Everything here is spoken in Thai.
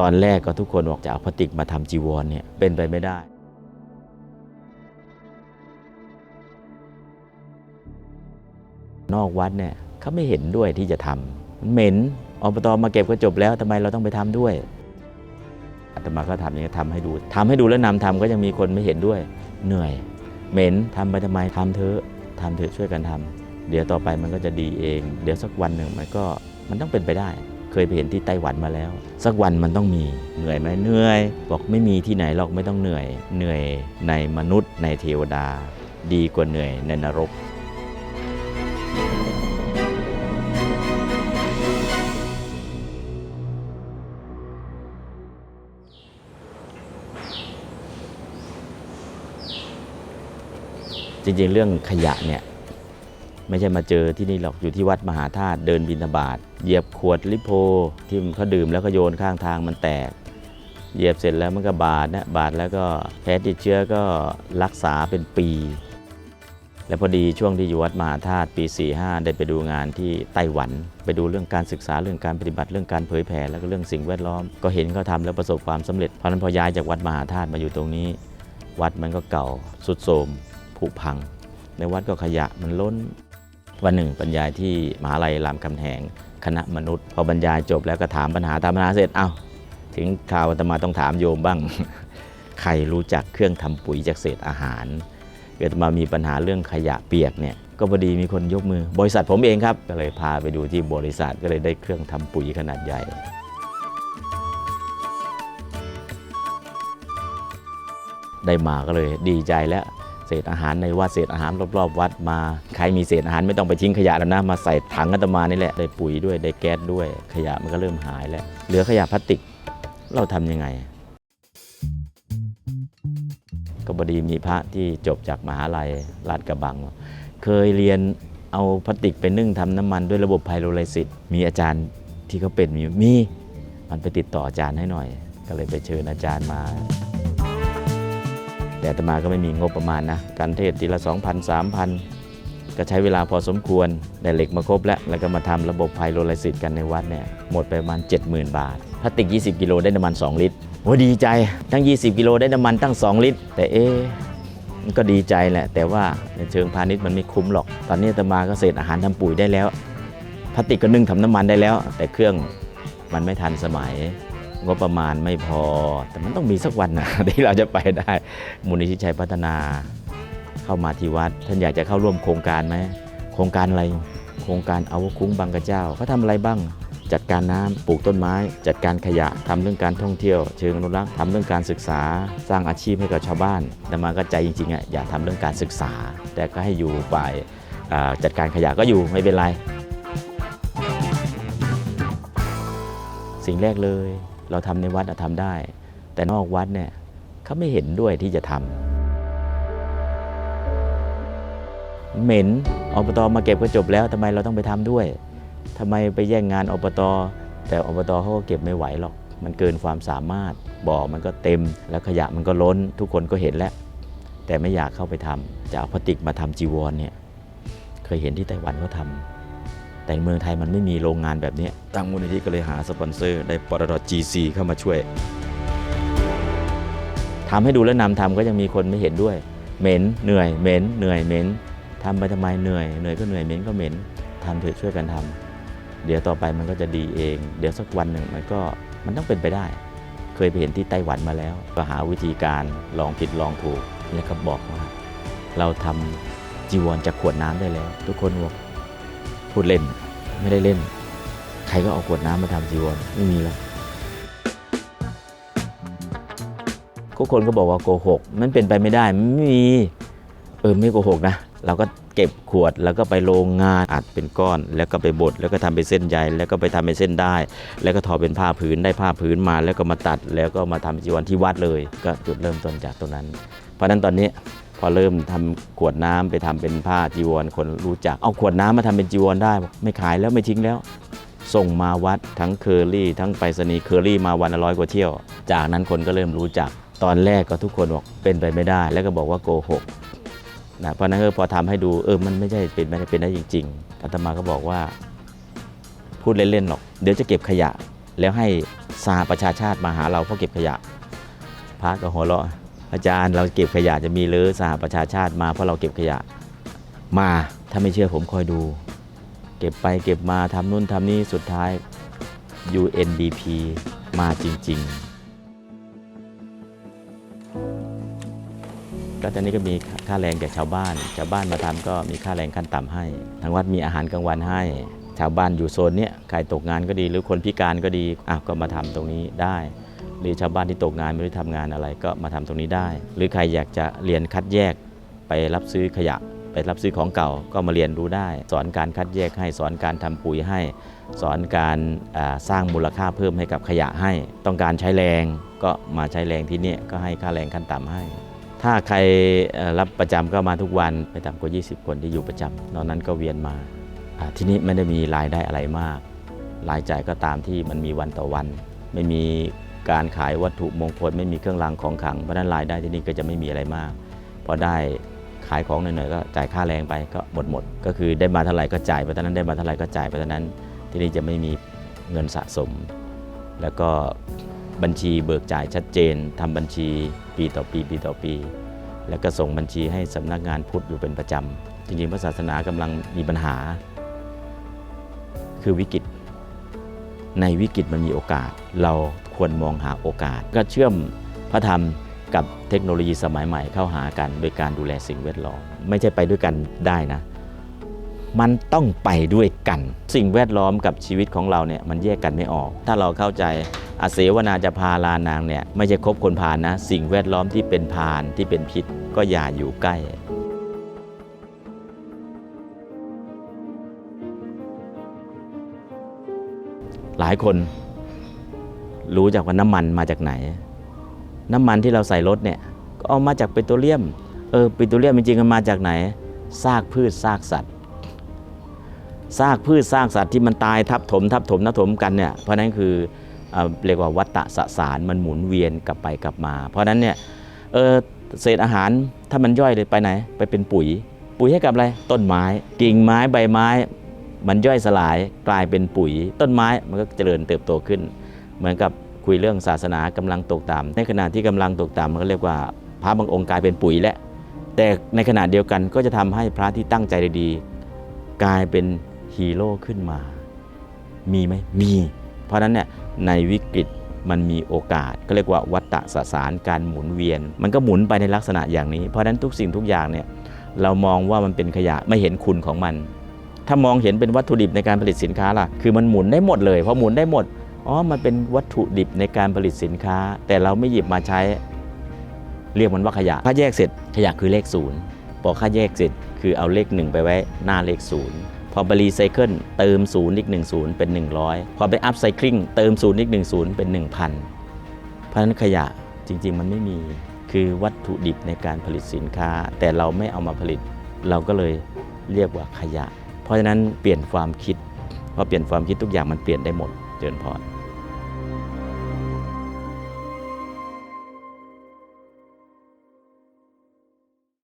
ตอนแรกก็ทุกคนบอกจะเอาพลาสติกมาทำจีวรเนี่ยเป็นไปไม่ได้ นอกวัดเนี่ยเขาไม่เห็นด้วยที่จะทำมันเหม็นอบตมาเก็บก็จบแล้วทำไมเราต้องไปทำด้วยอาตมาก็ทำอย่างนี้ทำให้ดูทำให้ดูแล้วนำทำก็ยังมีคนไม่เห็นด้วย เหนื่อย เหม็นทำไปทำไมทำเถอะทำเถอะช่วยกันทำเดี๋ยวต่อไปมันก็จะดีเอง เดี๋ยวสักวันหนึ่งมันก็มันต้องเป็นไปได้ เคยไปเห็นที่ไต้หวันมาแล้ว สักวันมันต้องมีเหนื่อยไหมเหนื่อย บอกไม่มีที่ไหนหรอกไม่ต้องเหนื่อย เหนื่อยในมนุษย์ในเทวดา ดีกว่าเหนื่อยในนรกจริงๆ เรื่องขยะเนี่ย ไม่ใช่มาเจอที่นี่หรอกอยู่ที่วัดมหาธาตุเดินบินทบาทเหยียบขวดลิโพที่เขาดื่มแล้วก็โยนข้างทางมันแตก เหยียบเสร็จแล้วมันก็บาดนะบาดแล้วก็แผลติดเชื้อก็รักษาเป็นปี และพอดีช่วงที่อยู่วัดมหาธาตุปี 45 ได้ไปดูงานที่ไต้หวัน ไปดูเรื่องการศึกษาเรื่องการปฏิบัติเรื่องการเผยแผ่แล้วก็เรื่องสิ่งแวดล้อม ก็เห็นเขาทำแล้วประสบความสำเร็จเพราะฉะนั้นพอย้ายจากวัดมหาธาตุมาอยู่ตรงนี้ วัดมันก็เก่าสุดโทรมผุพังในวัดก็ขยะมันล้น วันหนึ่งบรรยายที่มหาลัยรามคำแหงคณะมนุษย์ พอบรรยายจบแล้วก็ถามปัญหาตามปัญหาเสร็จเอ้าถึงข่าวอาตมาต้องถามโยมบ้าง ใครรู้จักเครื่องทำปุ๋ยจากเศษอาหารเกิดมามีปัญหาเรื่องขยะเปียกเนี่ยก็พอดีมีคนยกมือบริษัทผมเองครับก็เลยพาไปดูที่บริษัทก็เลยได้เครื่องทำปุ๋ยขนาดใหญ่ได้มาก็เลยดีใจแล้ว เศษอาหารในวัดเศษอาหารรอบๆวัดมา ใครมีเศษอาหารไม่ต้องไปทิ้งขยะแล้วนะ มาใส่ถังอาตมานี่แหละ ได้ปุ๋ยด้วยได้แก๊สด้วย ขยะมันก็เริ่มหายแล้ว เหลือขยะพลาสติก เราทำยังไง ก็บดีมีพระที่จบจากมหาลัยลาดกระบัง เคยเรียนเอาพลาสติกไปนึ่งทำน้ำมันด้วยระบบไพโรไลซิสมีอาจารย์ที่เขาเป็นมีมี มันไปติดต่ออาจารย์ให้หน่อย ก็เลยไปเชิญอาจารย์มา แต่อาตมาก็ไม่มีงบประมาณนะการเทศทีละ 2,000 3,000 ก็ใช้เวลาพอสมควรได้เหล็กมาครบแล้ว แล้วก็มาทำระบบไพโรไลซิสกันในวัดเนี่ยหมดไปประมาณ 70,000 บาทพลาสติก 20 กิโลได้น้ำมัน 2 ลิตรโอ้ดีใจทั้ง 20 กิโลได้น้ำมันตั้ง 2 ลิตร แต่เอ๊ะมันก็ดีใจแหละ แต่ว่าในเชิงพาณิชย์มันไม่คุ้มหรอก ตอนนี้อาตมาก็เศษอาหารทำปุ๋ยได้แล้วพลาสติกก็นึ่งทำน้ำมันได้แล้ว แต่เครื่องมันไม่ทันสมัย งบประมาณไม่พอ แต่มันต้องมีสักวันนะที่เราจะไปได้มูลนิธิชัยพัฒนาเข้ามาที่วัด ท่านอยากจะเข้าร่วมโครงการไหมโครงการอะไรโครงการเอาคุ้งบางกระเจ้าเขาทำอะไรบ้างจัดการน้ำปลูกต้นไม้ จัดการขยะทำเรื่องการท่องเที่ยว เชิงอนุรักษ์ทำเรื่องการศึกษา สร้างอาชีพให้กับชาวบ้านแต่มาก็ใจจริงๆอะอยากทำเรื่องการศึกษา แต่ก็ให้อยู่ฝ่ายจัดการขยะก็อยู่ไม่เป็นไร สิ่งแรกเลย เราทำในวัดอะทำได้ แต่นอกวัดเนี่ยเขาไม่เห็นด้วยที่จะทำเหม็นอบตมาเก็บก็จบแล้วทำไมเราต้องไปทำด้วยทำไมไปแย่งงานอบต แต่อบตเขาก็เก็บไม่ไหวหรอก มันเกินความสามารถบ่อมันก็เต็ม แล้วขยะมันก็ล้น ทุกคนก็เห็นแล้ว แต่ไม่อยากเข้าไปทำจะเอาพลาสติกมาทำจีวรเนี่ยเคยเห็นที่ไต้หวันเขาทำ แต่เมืองไทยมันไม่มีโรงงานแบบนี้ทางมูลนิธิก็เลยหาสปอนเซอร์ได้ปตท GC เข้ามาช่วยทำให้ดูแล้วนำทำก็ยังมีคนไม่เห็นด้วย เหม็นเหนื่อยเหม็นเหนื่อยเหม็นทำไปทำไมเหนื่อยเหนื่อยก็เหนื่อยเหม็นก็เหม็นทำเถอะช่วยกันทำเดี๋ยวต่อไปมันก็จะดีเอง เดี๋ยวสักวันหนึ่งมันก็มันต้องเป็นไปได้ เคยไปเห็นที่ไต้หวันมาแล้ว ก็หาวิธีการลองผิดลองถูกแล้วก็บอกว่า เราทำจีวรจากขวดน้ำได้แล้ว ทุกคนบอก พูดเล่น ไม่ได้เล่น ใครก็เอาขวดน้ำมาทำจีวรไม่มีแล้วทุกคนก็บอกว่าโกหก มันเป็นไปไม่ได้ไม่มี เออไม่โกหกนะ เราก็เก็บขวดแล้วก็ไปโรงงานอัดเป็นก้อน แล้วก็ไปบดแล้วก็ทำเป็นเส้นใยแล้วก็ไปทำเป็นเส้นได้ แล้วก็ทอเป็นผ้าผืนได้ผ้าผืนมาแล้วก็มาตัด แล้วก็มาทำจีวรที่วัดเลย ก็จุดเริ่มต้นจากตรงนั้น เพราะฉะนั้นตอนนี้ พอเริ่มทำขวดน้ำไปทำเป็นผ้าจีวรคนรู้จัก เอาขวดน้ำมาทำเป็นจีวรได้บอกไม่ขายแล้วไม่ทิ้งแล้ว ส่งมาวัดทั้งเคอรี่ ทั้งไปรษณีย์เคอรี่มาวันละร้อยกว่าเที่ยว จากนั้นคนก็เริ่มรู้จัก ตอนแรกก็ทุกคนบอกเป็นไปไม่ได้ แล้วก็บอกว่าโกหกนะเพราะนั้นเออพอทำให้ดูเออมันไม่ใช่เป็นไม่ได้เป็นได้จริงๆอาตมาก็บอกว่า พูดเล่นๆหรอก เดี๋ยวจะเก็บขยะ แล้วให้สหประชาชาติมาหาเราเพราะเก็บขยะพระก็หัวเราะ อาจารย์เราเก็บขยะจะมีหรือสหประชาชาติมาเพราะเราเก็บขยะมาถ้าไม่เชื่อผมคอยดู เก็บไปเก็บมาทำนู่นทำนี่สุดท้าย UNDP มาจริง ๆ ก็ตอนนี้ก็มีค่าแรงจากชาวบ้าน ชาวบ้านมาทำก็มีค่าแรงขั้นต่ำให้ ทางวัดมีอาหารกลางวันให้ ชาวบ้านอยู่โซนเนี้ยใครตกงานก็ดีหรือคนพิการก็ดีอะก็มาทำตรงนี้ได้ หรือชาวบ้านที่ตกงานไม่รู้ทำงานอะไรก็มาทำตรงนี้ได้ หรือใครอยากจะเรียนคัดแยกไปรับซื้อขยะ ไปรับซื้อของเก่าก็มาเรียนรู้ได้ สอนการคัดแยกให้สอนการทำปุ๋ยให้ สอนการสร้างมูลค่าเพิ่มให้กับขยะให้ ต้องการใช้แรงก็มาใช้แรงที่นี่ก็ให้ค่าแรงขั้นต่ำให้ ถ้าใครรับประจำก็มาทุกวันไปต่ำกว่า 20 คนที่อยู่ประจำนอกนั้นก็เวียนมาอ่าที่นี่ไม่ได้มีรายได้อะไรมาก รายจ่ายก็ตามที่มันมีวันต่อวัน ไม่มี การขายวัตถุมงคลไม่มีเครื่องรางของขลังเพราะนั้นรายได้ที่นี่ก็จะไม่มีอะไรมาก พอได้ขายของหน่อยๆก็จ่ายค่าแรงไปก็หมดหมด ก็คือได้มาเท่าไหร่ก็จ่ายไปเท่านั้นได้มาเท่าไหร่ก็จ่ายไปเท่านั้น ที่นี่จะไม่มีเงินสะสม แล้วก็บัญชีเบิกจ่ายชัดเจนทำบัญชีปีต่อปีปีต่อปี แล้วก็ส่งบัญชีให้สำนักงานพุทธอยู่เป็นประจำจริงๆพระศาสนากำลังมีปัญหา คือวิกฤต ในวิกฤตมันมีโอกาส เราควรมองหาโอกาส ก็เชื่อมพระธรรมกับเทคโนโลยีสมัยใหม่เข้าหากัน โดยการดูแลสิ่งแวดล้อมไม่ใช่ไปด้วยกันได้นะ มันต้องไปด้วยกัน สิ่งแวดล้อมกับชีวิตของเราเนี่ยมันแยกกันไม่ออก ถ้าเราเข้าใจอาเสวนาจะพาลานางเนี่ยไม่ใช่คบคนพาลนะ สิ่งแวดล้อมที่เป็นพาลที่เป็นพิษก็อย่าอยู่ใกล้ หลายคน รู้จากว่าน้ำมันมาจากไหน น้ำมันที่เราใส่รถเนี่ยก็เอามาจากปิโตรเลียม เออปิโตรเลียมจริงๆมันมาจากไหนซากพืชซากสัตว์ซากพืชซากสัตว์ที่มันตายทับถม ทับถมทับถมกันเนี่ยเพราะนั้นคือเออเรียกว่าวัฏฏะสสารมันหมุนเวียนกลับไปกลับมา เพราะฉะนั้นเนี่ยเออเศษอาหารถ้ามันย่อยเลยไปไหน ไปเป็นปุ๋ย ปุ๋ยให้กับอะไรต้นไม้กิ่งไม้ใบไม้ มันย่อยสลายกลายเป็นปุ๋ย ต้นไม้มันก็เจริญเติบโตขึ้น เหมือนกับคุยเรื่องศาสนากำลังตกต่ำในขณะที่กำลังตกต่ำมันก็เรียกว่าพระบางองค์กลายเป็นปุ๋ยแล้วแต่ในขณะเดียวกันก็จะทำให้พระที่ตั้งใจดีๆกลายเป็นฮีโร่ขึ้นมา มีไหมมี เพราะนั้นเนี่ยในวิกฤตมันมีโอกาสก็เรียกว่าวัฏฏะสสารการหมุนเวียน มันก็หมุนไปในลักษณะอย่างนี้ เพราะนั้นทุกสิ่งทุกอย่างเนี่ยเรามองว่ามันเป็นขยะไม่เห็นคุณของมัน ถ้ามองเห็นเป็นวัตถุดิบในการผลิตสินค้าล่ะ คือมันหมุนได้หมดเลยพอหมุนได้หมด อ๋อ มันเป็นวัตถุดิบในการผลิตสินค้า แต่เราไม่หยิบมาใช้ เรียกมันว่าขยะ ถ้าแยกเสร็จขยะคือเลขศูนย์พอค่าแยกเสร็จคือเอาเลขหนึ่งไปไว้หน้าเลขศูนย์พอไปรีไซเคิลเติมศูนย์อีกหนึ่งศูนย์เป็น 100 พอไปอัพไซคลิงเติมศูนย์อีกหนึ่งศูนย์เป็น 1,000 เพราะฉะนั้นขยะจริง ๆ มันไม่มีคือวัตถุดิบในการผลิตสินค้า แต่เราไม่เอามาผลิต เราก็เลยเรียกว่าขยะ เพราะฉะนั้นเปลี่ยนความคิดพอเปลี่ยนความคิดทุกอย่างมันเปลี่ยนได้หมดเจริญพร